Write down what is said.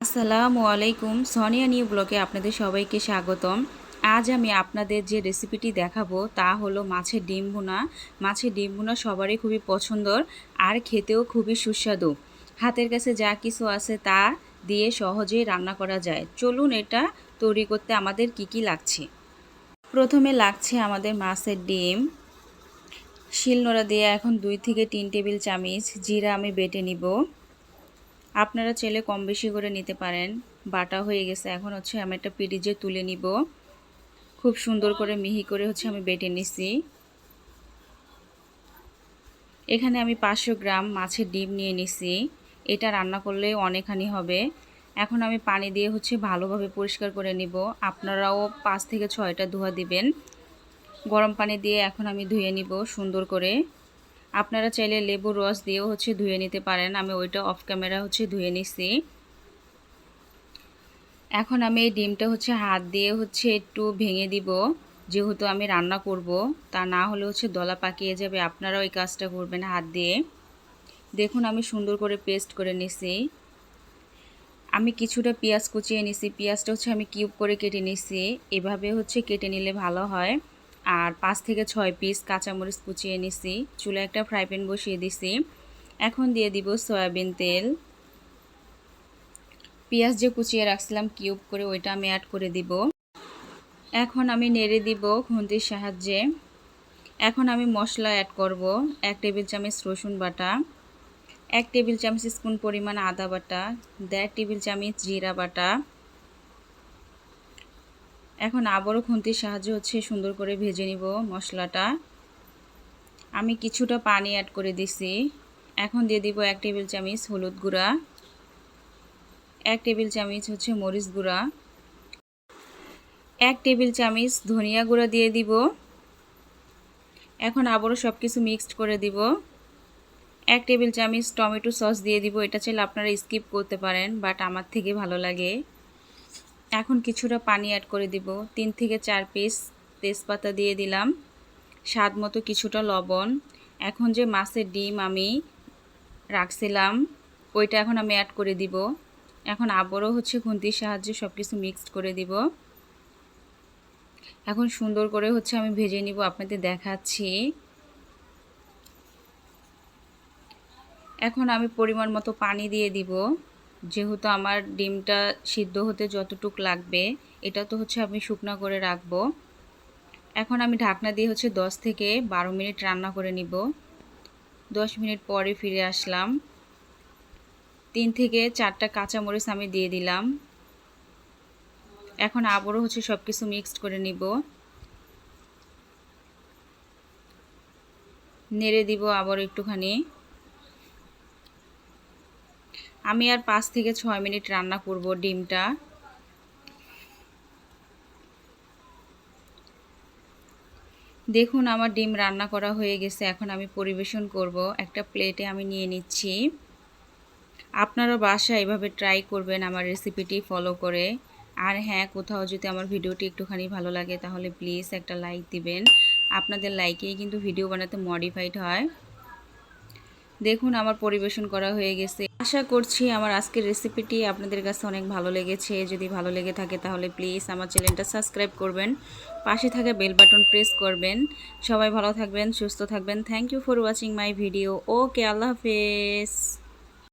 আসসালামু আলাইকুম। সোনিয়া নিউ ব্লগে আপনাদের সবাইকে স্বাগতম। আজ আমি আপনাদের যে রেসিপিটি দেখাবো তা হলো মাছের ডিম ভুনা। মাছের ডিম ভুনা সবারই খুবই পছন্দর আর খেতেও খুবই সুস্বাদু। হাতের কাছে যা কিছু আছে তা দিয়ে সহজেই রান্না করা যায়। চলুন এটা তৈরি করতে আমাদের কি কি লাগছে। প্রথমে লাগছে আমাদের মাছের ডিম। শিলনোড়া দিয়ে এখন দুই থেকে তিন টেবিল চামচ জিরা আমি বেটে নিব। আপনারা চাইলে কম বেশি করে নিতে পারেন। বাটা হয়ে গেছে। এখন হচ্ছে আমি একটা পিডিজে তুলে নিব। খুব সুন্দর করে মিহি করে হচ্ছে আমি বেটে নিছি। এখানে আমি পাঁচশো গ্রাম মাছের ডিম নিয়ে নিছি। এটা রান্না করলে অনেকখানি হবে। এখন আমি পানি দিয়ে হচ্ছে ভালোভাবে পরিষ্কার করে নিব। আপনারাও পাঁচ থেকে ছয়টা ধোয়া দিবেন। গরম পানি দিয়ে এখন আমি ধুয়ে নিব সুন্দর করে। আপনারা চাইলে লেবুর রস দিয়েও হচ্ছে ধুয়ে নিতে পারেন। আমি ওইটা অফ ক্যামেরা হচ্ছে ধুয়ে নিছি। এখন আমি এই ডিমটা হচ্ছে হাত দিয়ে হচ্ছে একটু ভেঙে দিব। যেহেতু আমি রান্না করব, তা না হলে হচ্ছে দলা পাকিয়ে যাবে। আপনারাও এই কাজটা করবেন হাত দিয়ে। দেখুন, আমি সুন্দর করে পেস্ট করে নিছি। আমি কিছুটা পেঁয়াজ কুচিয়ে নিছি। পেঁয়াজটা হচ্ছে আমি কিউব করে কেটে নিছি। এভাবে হচ্ছে কেটে নিলে ভালো হয়। আর পাঁচ থেকে ছয় পিস কাঁচামরিচ কুচিয়ে নিছি। চুলে একটা ফ্রাই প্যান বসিয়ে দিছি। এখন দিয়ে দিব সয়াবিন তেল। পেঁয়াজ যে কুচিয়ে রাখছিলাম কিউব করে ওইটা আমি অ্যাড করে দিব। এখন আমি নেড়ে দিব খুন্তির সাহায্যে। এখন আমি মশলা অ্যাড করব। এক টেবিল চামচ রসুন বাটা, এক টেবিল চামচ স্পুন পরিমাণ আদা বাটা, দেড় টেবিল চামচ জিরা বাটা এখন আবারও খুন্তির সাহায্যে হচ্ছে সুন্দর করে ভেজে নিব মশলাটা। আমি কিছুটা পানি অ্যাড করে দিছি। এখন দিয়ে দিব এক টেবিল চামচ হলুদ গুঁড়া। এক টেবিল চামচ হচ্ছে মরিচ গুঁড়া। এক টেবিল চামচ ধনিয়া গুঁড়া দিয়ে দিব। এখন আবারও সব কিছু মিক্সড করে দিব। এক টেবিল চামচ টমেটো সস দিয়ে দিব। এটা চাইলে আপনারা স্কিপ করতে পারেন বাট আমার থেকে ভালো লাগে। এখন কিছুটা পানি অ্যাড করে দিব। তিন থেকে চার পিস তেজপাতা দিয়ে দিলাম। স্বাদ মতো কিছুটা লবণ। এখন যে মাছের ডিম আমি রাখছিলাম, ওইটা এখন আমি অ্যাড করে দিব। এখন আবারও হচ্ছে খুন্তির সাহায্যে সব কিছু মিক্সড করে দিব। এখন সুন্দর করে হচ্ছে আমি ভেজে নিব, আপনাদের দেখাচ্ছি। এখন আমি পরিমাণ মতো পানি দিয়ে দিব। যেহেতু আমার ডিমটা সিদ্ধ হতে যতটুক লাগবে, এটা তো হচ্ছে আমি শুকনো করে রাখব। এখন আমি ঢাকনা দিয়ে হচ্ছে 10 থেকে বারো মিনিট রান্না করে নিব। 10 মিনিট পরে ফিরে আসলাম। তিন থেকে চারটা কাঁচামরিচ আমি দিয়ে দিলাম। এখন আবারও হচ্ছে সব কিছু মিক্সড করে নিব। নেড়ে দিব আবার একটুখানি। আমি আর পাঁচ থেকে ছয় মিনিট রান্না করব ডিমটা। দেখুন, আমার ডিম রান্না করা হয়ে গেছে। এখন আমি পরিবেশন করব। একটা প্লেটে আমি নিয়ে নিচ্ছি। আপনারা বাসায় এভাবে ট্রাই করবেন আমার রেসিপিটি ফলো করে। আর হ্যাঁ কোথাও যদি আমার ভিডিওটি একটুখানি ভালো লাগে, তাহলে প্লিজ একটা লাইক দিবেন। আপনাদের লাইকেই কিন্তু ভিডিও বানাতে মডিফাইড হয়। দেখুন আমার পরিবেশন করা হয়ে গেছে। আশা করছি আমার আজকের রেসিপিটি আপনাদের কাছে অনেক ভালো লেগেছে। যদি ভালো লেগে থাকে তাহলে প্লিজ আমার চ্যানেলটা সাবস্ক্রাইব করবেন। পাশে থাকা বেল বাটন প্রেস করবেন। সবাই ভালো থাকবেন, সুস্থ থাকবেন। Thank you for watching my video okay আল্লাহ হাফেজ।